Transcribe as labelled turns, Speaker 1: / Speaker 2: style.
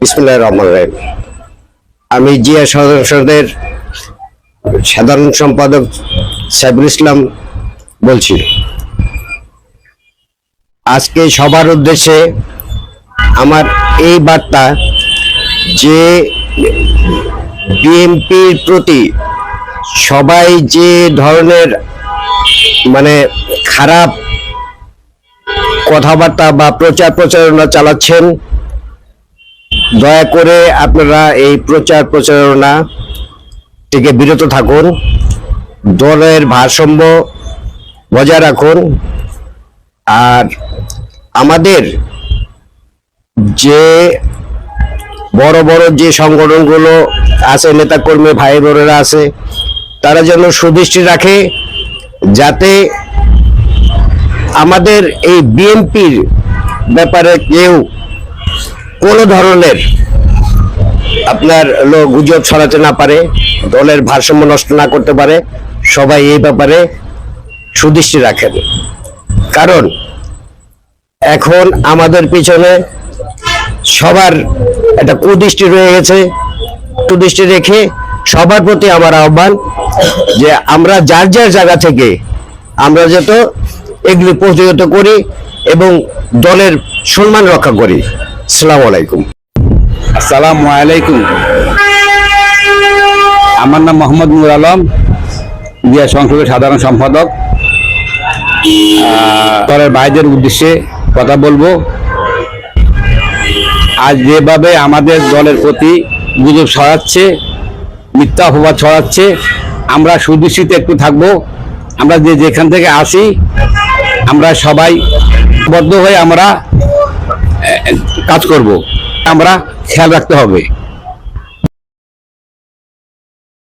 Speaker 1: বিসমুল্লাহ রহমান রাহিম। আমি জিয়া সদস্যদের সাধারণ সম্পাদক সাইবুল ইসলাম বলছি। আজকে সবার উদ্দেশ্যে আমার এই বার্তা যে বিএনপির প্রতি সবাই যে ধরনের মানে খারাপ কথাবার্তা বা প্রচার প্রচারণা চালাচ্ছেন দয়া করে আপনারা এই প্রচার প্রচারণা থেকে বিরত থাকুন। দলের ভারসাম্য বজায় রাখুন। আর আমাদের যে বড় বড় যে সংগঠনগুলো আছে, নেতাকর্মী ভাই বোনেরা আছে, তারা যেন সুদৃষ্টি রাখে, যাতে আমাদের এই বিএনপির ব্যাপারে কেউ কোনো ধরনের আপনার লোক গুজব ছড়াতে না পারে, দলের ভারসাম্য নষ্ট না করতে পারে, সবাই এই ব্যাপারে সুদৃষ্টি রাখেন। কারণ এখন আমাদের পিছনে সবার একটা কুদৃষ্টি রয়ে গেছে। কুদৃষ্টি রেখে সবার প্রতি আমার আহ্বান যে আমরা যার যার জায়গা থেকে আমরা যত এগুলি প্রতিহত করি এবং দলের সম্মান রক্ষা করি। আসসালামু আলাইকুম।
Speaker 2: আসসালামু আলাইকুম। আমার নাম মোহাম্মদ নুর আলম দিয়া সংসদের সাধারণ সম্পাদক। দলের ভাইদের উদ্দেশ্যে কথা বলব। আজ যেভাবে আমাদের দলের প্রতি গুজব ছড়াচ্ছে, মিথ্যা অপবাদ ছড়াচ্ছে, আমরা সুদৃষ্টিতে একটু থাকব। আমরা যে যেখান থেকে আসি, আমরা সবাই বদ্ধ হয়ে আমরা কাজ করব। আমরা খেয়াল রাখতে হবে।